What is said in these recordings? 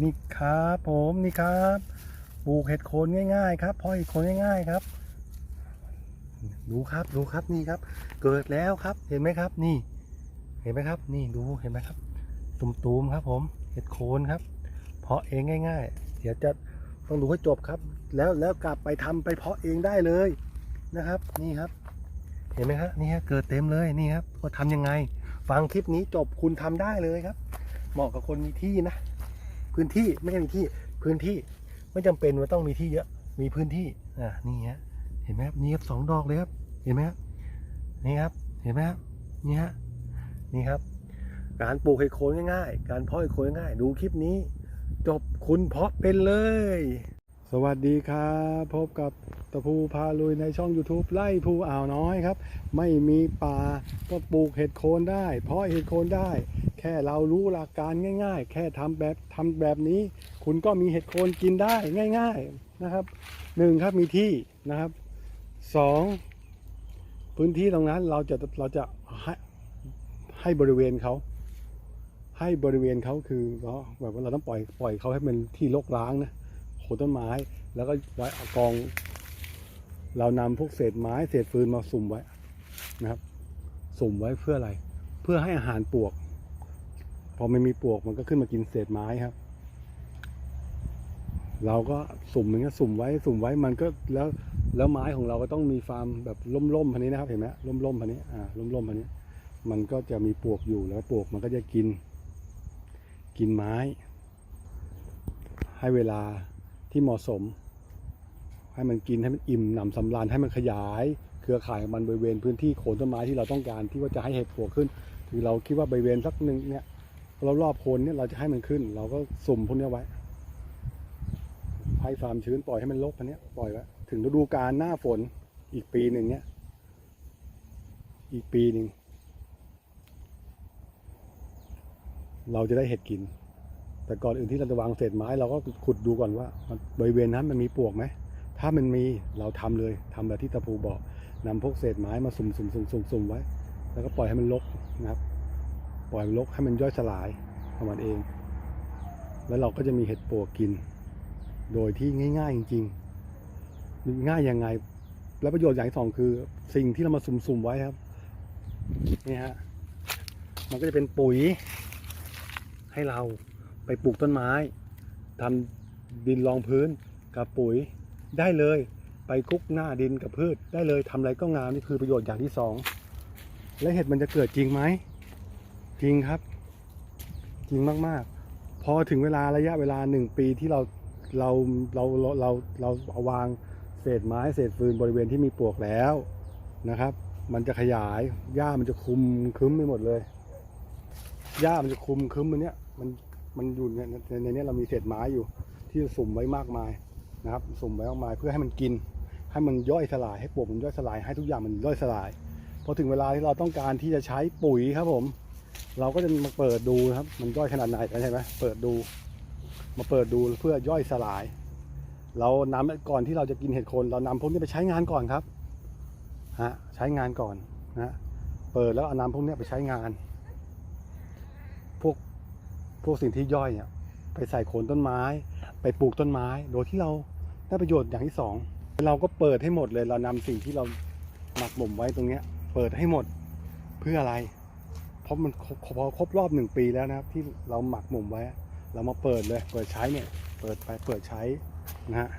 นี่ครับผมนี่ครับปลูกเห็ดโคนง่ายๆครับเพาะเห็ดโคนง่าย ๆครับดูครับดูครับนี่ครับ เกิดแล้วครับเห็นไหมครับ นี่ เห็นไหมครับ นี่ดูเห็นไหมครับ ตุ่มๆครับ ผมเห็ดโคนครับ เพาะเองง่าย ๆ เดี๋ยวจะต้องดูให้จบครับ แล้วแล้วกลับไปทำไปเพาะเองได้เลยนะครับ นี่ครับ เห็นไหมครับนี่ฮะเกิดเต็มเลยนี่ครับว่าทำยังไง ฟังคลิปนี้จบคุณทำได้เลยครับ เหมาะกับคนมีที่นะ พื้นที่ไม่ใช่มีที่พื้นที่ไม่จำเป็นว่าต้องมีที่เยอะมีพื้นที่อ่านี่ฮะเห็นไหมครับนี่ครับสองดอกเลยครับ เห็นไหมครับนี่ครับเห็นไหมครับนี่ฮะนี่ครับ การปลูกเห็ดโคนง่ายๆ การเพาะเห็ดโคนง่ายดูคลิปนี้ จบคุณเพาะเป็นเลย สวัสดีครับ พบกับตะภูพาลุยในช่อง YouTube ไล่ภูอ่าวน้อยครับ ไม่มีป่าก็ปลูกเห็ดโคนได้ เพาะเห็ดโคนได้ แค่เรารู้หลักการง่าย ๆ แค่ทำแบบทำแบบนี้ คุณก็มีเห็ดโคนกินได้ง่าย ๆนะครับหนึ่งครับมีที่นะครับสองพื้นที่ตรงนั้นเราจะเราจะให้ให้บริเวณเขาให้บริเวณเขาคือเราแบบว่าเราต้องปล่อยปล่อยเขาให้เป็นที่รกร้างนะโคนต้นไม้แล้วก็ไว้อากอง เรานำพวกเศษไม้เศษฟืนมาสุ่มไว้นะครับ สุ่มไว้เพื่ออะไร เพื่อให้อาหารปลวก พอมันมีปลวกมันก็ขึ้นมากินเศษไม้ครับ เราก็สุ่มอย่างเงี้ยสุ่มไว้สุ่มไว้มันก็แล้วแล้วไม้ของเราก็ต้องมีฟาร์มแบบล่มๆพันนี้นะครับ เห็นไหมล่มๆพันนี้อ่าล่มๆพันนี้ มันก็จะมีปลวกอยู่แล้วปลวกมันก็จะกิน กินไม้ ให้เวลาที่เหมาะสม ให้มันกินให้มันอิ่มหนำสำราญให้มันขยาย เครือข่ายของมันบริเวณพื้นที่โคนต้นไม้ที่เราต้องการที่ว่าจะให้เห็ดปลวกขึ้น คือเราคิดว่าบริเวณสักหนึ่งเนี่ย เรารอบโคนเนี่ยเราจะให้มันขึ้น เราก็สุ่มพวกเนี้ยไว้ให้ความชื้นปล่อยให้มันลกพันเนี้ยปล่อยไว้ถึงฤดูกาลหน้าฝนอีกปีหนึ่งเนี่ยอีกปีหนึ่งเราจะได้เห็ดกิน แต่ก่อนอื่นที่เราจะวางเศษไม้เราก็ขุดดูก่อนว่าบริเวณนั้นมันมีปลวกไหมถ้ามันมีเราทำเลยทำแบบที่ตะปูบอกนำพวกเศษไม้มาสุ่มสุ่มสุ่มสุ่มสุ่มไว้ แล้วก็ปล่อยให้มันรกนะครับ ปล่อยมันรกให้มันย่อยสลายของมันเอง แล้วเราก็จะมีเห็ดปลวกกิน โดยที่ง่าย ๆ จริงๆง่ายยังไง แล้วประโยชน์อย่างที่สองคือสิ่งที่เรามาสุ่มๆไว้ครับนี่ฮะมันก็จะเป็นปุ๋ย ให้เราไปปลูกต้นไม้ทำดินรองพื้นกับปุ๋ยได้เลยไปคลุกหน้าดินกับพืชได้เลยทำอะไรก็งามนี่คือประโยชน์อย่างที่สองและเห็ดมันจะเกิดจริงไหม จริงครับ จริงมากๆ พอถึงเวลาระยะเวลาหนึ่งปีที่เราเราเราเราเราเราเอาวางเศษไม้เศษฟืนบริเวณที่มีปลวกแล้วนะครับ มันจะขยายหญ้ามันจะคุมคึ้มไปหมดเลยหญ้ามันจะคุมคึ้มมันเนี้ยมันมันอยู่ในในในนี้เรามีเศษไม้อยู่ ที่สุ่มไว้มากมายนะครับ สุ่มไว้มากมายเพื่อให้มันกิน ให้มันย่อยสลายให้ปลวกมันย่อยสลายให้ทุกอย่างมันย่อยสลายพอถึงเวลาที่เราต้องการที่จะใช้ปุ๋ยครับผม เราก็จะมาเปิดดูนะครับ มันย่อยขนาดไหนใช่ไหมเปิดดู มาเปิดดูเพื่อย่อยสลาย เรานำก่อนที่เราจะกินเห็ดโคน เรานำพวกนี้ไปใช้งานก่อนครับฮะใช้งานก่อนนะเปิดแล้วเอานำพวกนี้ไปใช้งาน พวกพวกสิ่งที่ย่อยเนี่ยไปใส่โคนต้นไม้ ไปปลูกต้นไม้ โดยที่เราได้ประโยชน์อย่างที่สองเราก็เปิดให้หมดเลยเรานำสิ่งที่เราหมักหมมไว้ตรงเนี้ย เปิดให้หมดเพื่ออะไร เพราะมันพอครบรอบหนึ่งปีแล้วนะครับ ที่เราหมักหมมไว้ เรามาเปิดเลย เปิดใช้เนี่ย เปิดไปเปิดใช้นะฮะ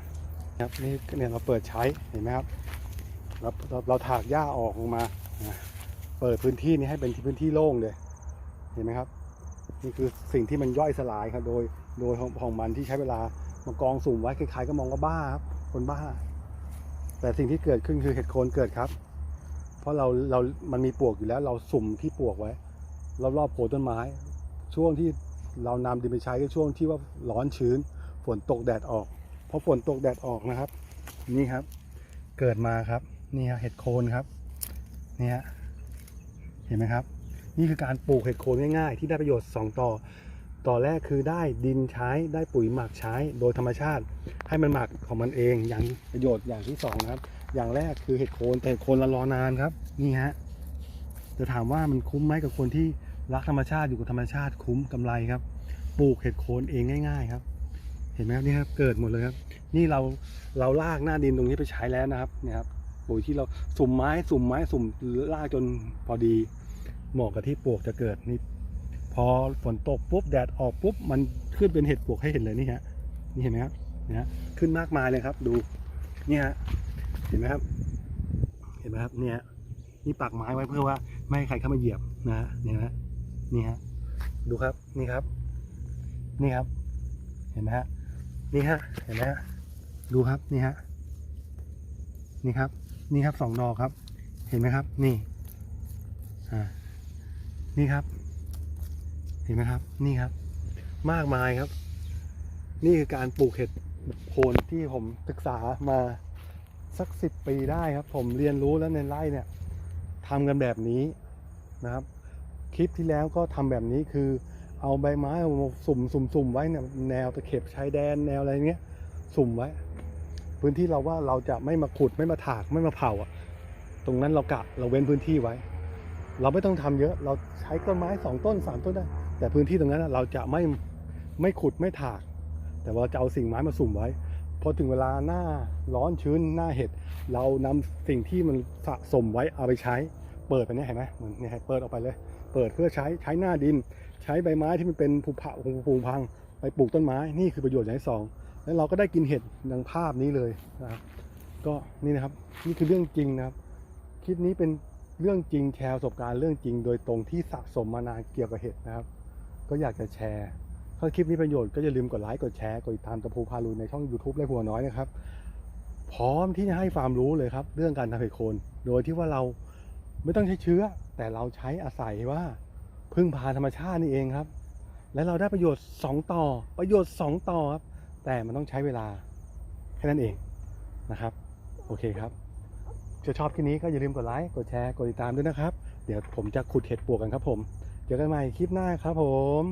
ครับนี่เนี่ยเราเปิดใช้เห็นไหมครับเราเราเราถากหญ้าออกลงมานะเปิดพื้นที่นี้ให้เป็นที่พื้นที่โล่งเลย เห็นไหมครับ นี่คือสิ่งที่มันย่อยสลายครับโดยโดยของของมันที่ใช้เวลามากองสุ่มไว้คล้ายๆก็มองว่าบ้าครับคนบ้า แต่สิ่งที่เกิดขึ้นคือเห็ดโคนเกิดครับ เพราะเราเรามันมีปวกอยู่แล้ว เราสุ่มที่ปวกไว้ รอบๆโคนต้นไม้ ช่วงที่เรานำดินไปใช้ก็ช่วงที่ว่าร้อนชื้น ฝนตกแดดออกพอฝนตกแดดออกนะครับ นี่ครับ เกิดมาครับนี่ฮะเห็ดโคนครับนี่ฮะเห็นไหมครับ นี่คือการปลูกเห็ดโคนง่ายๆ ที่ได้ประโยชน์ 2 ต่อ ต่อแรกคือได้ดินใช้ได้ปุ๋ยหมักใช้โดยธรรมชาติ ให้มันหมักของมันเองอย่างประโยชน์อย่างที่สองนะครับอย่างแรกคือเห็ดโคนแต่เห็ดโคนเรารอนานครับนี่ฮะ จะถามว่ามันคุ้มไหมกับคนที่รักธรรมชาติอยู่กับธรรมชาติคุ้มกำไรครับ ปลูกเห็ดโคนเองง่าย ๆ ครับ เห็นไหมครับนี่ครับเกิดหมดเลยครับ นี่เราเราลากหน้าดินตรงนี้ไปใช้แล้วนะครับเนี่ยครับปุ๋ยที่เราสุ่มไม้สุ่มไม้สุ่มลากจนพอดีเหมาะกับที่ปลวกจะเกิดนี่พอฝนตกปุ๊บแดดออกปุ๊บมันขึ้นเป็นเห็ดปลวกให้เห็นเลยนี่ฮะนี่เห็นไหมครับเนี่ยฮะขึ้นมากมายเลยครับ ดูนี่ฮะเห็นไหมครับ เห็นไหมครับเนี่ยนี่ปักไม้ไว้เพื่อว่า ไม่ให้ใครเข้ามาเหยียบนะฮะเนี่ยฮะนี่ฮะดูครับนี่ครับ นี่ครับ เห็นไหมฮะนี่ฮะเห็นไหมฮะดูครับนี่ฮะนี่ครับ นี่ครับสองดอกครับ เห็นไหมครับ นี่อ่านี่ครับ เห็นไหมครับ นี่ครับ มากมายครับ นี่คือการปลูกเห็ดโคนที่ผมศึกษามาสักสิบปีได้ครับ ผมเรียนรู้แล้วในไร่เนี่ยทำกันแบบนี้ นะครับ คลิปที่แล้วก็ทำแบบนี้คือ เอาใบไม้มาสุ่มสุ่มสุ่มไว้เนี่ยแนวตะเข็บชายแดนแนวอะไรเงี้ยสุ่มไว้ พื้นที่เราว่าเราจะไม่มาขุดไม่มาถากไม่มาเผาอะ ตรงนั้นเรากะเราเว้นพื้นที่ไว้ เราไม่ต้องทำเยอะเราใช้ต้นไม้สองต้นสามต้นได้ แต่พื้นที่ตรงนั้นเราจะไม่ไม่ขุดไม่ถาก แต่ว่าจะเอาสิ่งไม้มาสุ่มไว้พอถึงเวลาหน้าร้อนชื้นหน้าเห็ด เรานำสิ่งที่มันสะสมไว้เอาไปใช้ เปิดไปเนี่ยเห็นไหมเหมือนเนี่ยเปิดออกไปเลย เปิดเพื่อใช้ใช้หน้าดิน ใช้ใบไม้ที่มันเป็นผุผะผุพัง ไปปลูกต้นไม้นี่คือประโยชน์อย่างที่สองแล้วเราก็ได้กินเห็ดดังภาพนี้เลยนะครับ ก็นี่นะครับนี่คือเรื่องจริงนะครับคลิปนี้เป็นเรื่องจริงแชร์ประสบการณ์เรื่องจริง โดยตรงที่สะสมมานานเกี่ยวกับเห็ดนะครับ ก็อยากจะแชร์ถ้าคลิปนี้ประโยชน์ก็อย่าลืมกดไลค์กดแชร์กดติดตามตะพูพาลุยในช่อง YouTube และหัวน้อยนะครับ พร้อมที่จะให้ความรู้เลยครับ เรื่องการทำเห็ดโคน โดยที่ว่าเรา ไม่ต้องใช้เชื้อ แต่เราใช้อาศัยว่าพึ่งพาธรรมชาตินี่เองครับ และเราได้ประโยชน์ 2 ต่อ ประโยชน์ 2 ต่อครับ แต่มันต้องใช้เวลาแค่นั้นเองนะครับ โอเคครับจะชอบคลิปนี้ก็อย่าลืมกดไลค์ กดแชร์ กดติดตามด้วยนะครับ เดี๋ยวผมจะขุดเห็ดปวกกันครับผม เจอกันใหม่คลิปหน้าครับผม